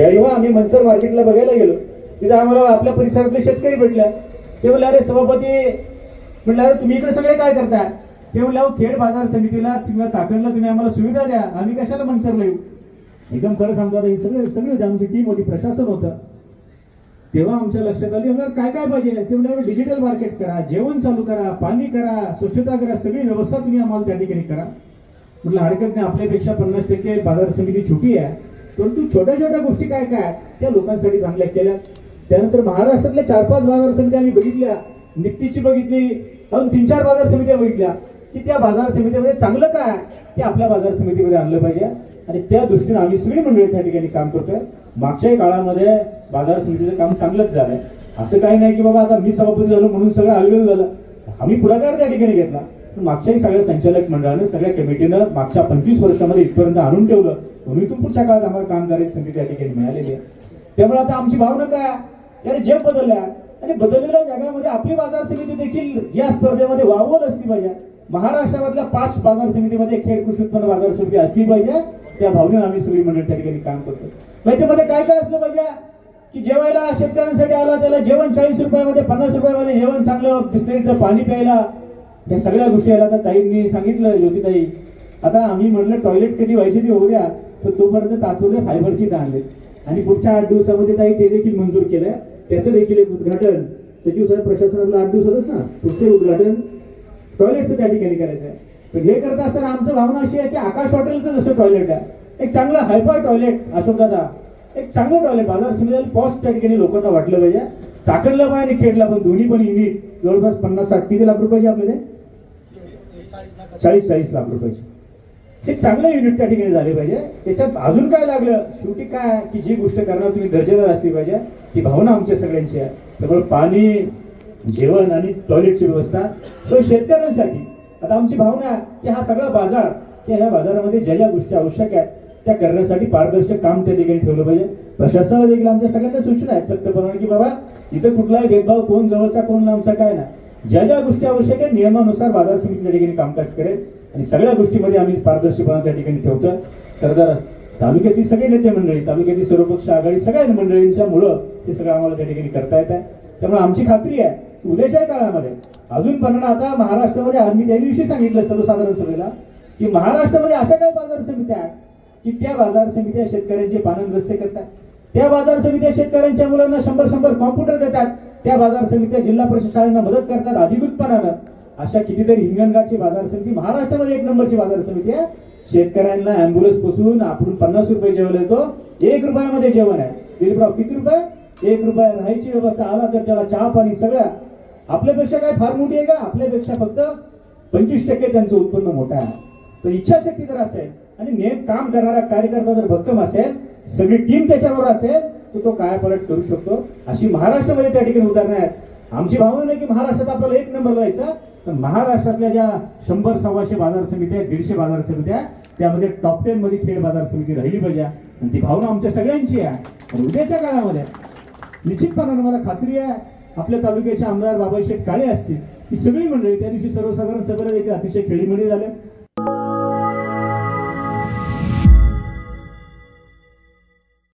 जेव्हा आम्ही मनसर मार्केटला बघायला गेलो. तिथे आम्हाला आपल्या परिसरातले शेतकरी भेटल्या ते म्हणले अरे सभापती म्हटलं अरे तुम्ही इकडे सगळे काय करताय? ते म्हणले अहो खेड बाजार समितीला किंवा चाकणला तुम्ही आम्हाला सुविधा द्या. आम्ही कशाला मनसरला येऊ? एकदम खरं सांगतो आता हे सगळे सगळे होते. आमची टीम होती प्रशासन होतं. तेव्हा आमच्या लक्षात आली म्हणलं काय काय पाहिजे? ते म्हणजे डिजिटल मार्केट करा जेवण चालू करा पाणी करा स्वच्छता करा सगळी व्यवस्था तुम्ही आम्हाला त्या ठिकाणी करा. म्हटलं हरकत नाही आपल्यापेक्षा पन्नास टक्के बाजार समिती छोटी आहे. परंतु छोट्या छोट्या गोष्टी काय काय त्या लोकांसाठी चांगल्या केल्या. त्यानंतर महाराष्ट्रातल्या चार पाच बाजार समित्या आम्ही बघितल्या. निफ्टीची बघितली अजून तीन चार बाजार समित्या बघितल्या. की त्या बाजार समितीमध्ये चांगलं काय ते आपल्या बाजार समितीमध्ये आणलं पाहिजे. आणि त्या दृष्टीने आम्ही सगळी मंडळी त्या ठिकाणी काम करतोय. मागच्याही काळामध्ये बाजार समितीचं काम चांगलंच झालंय. असं काही नाही की बाबा आता मी सभापती झालो म्हणून सगळं हलवेल झालं. आम्ही पुढाकार त्या ठिकाणी घेतला. पण मागच्याही सगळ्या संचालक मंडळानं सगळ्या कमिटीनं मागच्या पंचवीस वर्षामध्ये इथपर्यंत आणून ठेवलं. म्हणून पुढच्या काळात आम्हाला कामगार करायची संधी त्या ठिकाणी मिळालेली आहे. त्यामुळे आता आमची भावना काय याने जग बदलल्या आणि बदललेल्या जगामध्ये आपली बाजार समिती देखील या स्पर्धेमध्ये वावत असली पाहिजे. महाराष्ट्रामधल्या पाच बाजार समितीमध्ये खेळ कृषी उत्पन्न बाजार समिती असली पाहिजे. त्या भावनेनं आम्ही सगळी मंडळ त्या ठिकाणी काम करतो. त्याच्यामध्ये काय काय असलं पाहिजे? की जेवायला शेतकऱ्यांसाठी आला त्याला जेवण चाळीस रुपयामध्ये पन्नास रुपयामध्ये जेवण चांगलं बिस्लेरीचं पाणी प्यायला या सगळ्या गोष्टी आल्या. तर ताईंनी सांगितलं ज्योतिताई आता आम्ही म्हटलं टॉयलेट कधी व्हायची ती होऊ द्या. तर तोपर्यंत तात्पुरते फायबरची आणले आणि पुढच्या आठ दिवसामध्ये ताई ते देखील मंजूर केलंय. त्याचं देखील एक उद्घाटन सचिव साहेब प्रशासनाला आठ दिवसातच ना? पुढचे उद्घाटन टॉयलेटचं त्या ठिकाणी करायचं आहे. पण हे करत असताना आमचं भावना अशी आहे की आकाश हॉटेलचं जसं टॉयलेट आहे एक चांगलं हायफाय टॉयलेट अशोकदादा एक चांगलं टॉयलेट बाजार समितीला पॉस्ट त्या ठिकाणी लोकांना वाटलं पाहिजे. चाकणला पण आणि खेडला पण दोन्ही पण युनिट जवळपास पन्नास साठ किती लाख रुपयाचे आपल्याला चाळीस चाळीस लाख रुपयाचे. हे चांगलं युनिट त्या ठिकाणी झाले पाहिजे. त्याच्यात अजून काय लागलं? शेवटी काय? आहे की जी गोष्ट करणार तुम्ही दर्जेदार असली पाहिजे. ती भावना आमच्या सगळ्यांची आहे. त्यामुळे पाणी जेवण आणि टॉयलेटची व्यवस्था सो शेतकऱ्यांसाठी. आता आमची भावना आहे की हा सगळा बाजार की ह्या बाजारामध्ये ज्या ज्या गोष्टी आवश्यक आहेत त्या करण्यासाठी पारदर्शक काम त्या ठिकाणी ठेवलं पाहिजे. प्रशासनाला देखील आमच्या सगळ्यांना सूचना आहेत सत्यपणाने की बाबा इथं कुठलाही भेदभाव कोण जवळचा कोण लांबचा काय नाही. ज्या ज्या गोष्टी आवश्यक आहेत नियमानुसार बाजार समिती त्या ठिकाणी कामकाज करेल. आणि सगळ्या गोष्टीमध्ये आम्ही पारदर्शीपणा त्या ठिकाणी ठेवतो तर जर तालुक्यातील सगळे नेते मंडळी तालुक्यातील सर्वपक्ष आघाडी सगळ्या मंडळींच्या मुळं ते सगळं आम्हाला त्या ठिकाणी करता येत आहे. त्यामुळे आमची खात्री आहे की उद्याच्या काळामध्ये अजून पण आता महाराष्ट्रामध्ये आम्ही त्या दिवशी सांगितलं सर्वसाधारण सभेला की महाराष्ट्रामध्ये अशा काय बाजार समित्या आहेत की त्या बाजार समित्या शेतकऱ्यांचे पाननग्रस्ते करतात. त्या बाजार समित्या शेतकऱ्यांच्या मुलांना शंभर शंभर कॉम्प्युटर देतात. त्या बाजार समित्या जिल्हा परिषद शाळांना मदत करतात अधिकृतपणानं. अशा कितीतरी हिंगणघाटची बाजार समिती महाराष्ट्रामध्ये एक नंबरची बाजार समिती आहे. शेतकऱ्यांना अँब्युलन्सपासून आपण पन्नास रुपये जेवण येतो एक रुपयामध्ये जेवण आहे. दिलीपराव किती रुपये? एक रुपया. राहायची व्यवस्था आला तर त्याला चहा पाणी सगळं आपल्यापेक्षा काय फार मोठी आहे का? आपल्यापेक्षा फक्त पंचवीस टक्के त्यांचं उत्पन्न मोठं आहे. तर इच्छाशक्ती जर असेल आणि नेम काम करणारा कार्यकर्ता जर भक्कम असेल सगळी टीम त्याच्यावर असेल तर तो कायापलट करू शकतो? अशी महाराष्ट्रामध्ये त्या ठिकाणी उदाहरणं आहेत. आमची भावना नाही की महाराष्ट्रात आपल्याला एक नंबर व्हायचा तर महाराष्ट्रातल्या ज्या शंभर सव्वाशे बाजार समित्या आहेत दीडशे बाजार समित्या त्यामध्ये टॉप टेन मध्ये खेड बाजार समिती राहिली पाहिजे. आणि ती भावना आमच्या सगळ्यांची आहे. उद्याच्या काळामध्ये निश्चितपणाने मला खात्री आहे आपल्या तालुक्याचे आमदार बाबाशेठ काळे असतील ही सगळी मंडळी त्या दिवशी सर्वसाधारण सभेला देखील अतिशय खेळीमेळी झाल्या.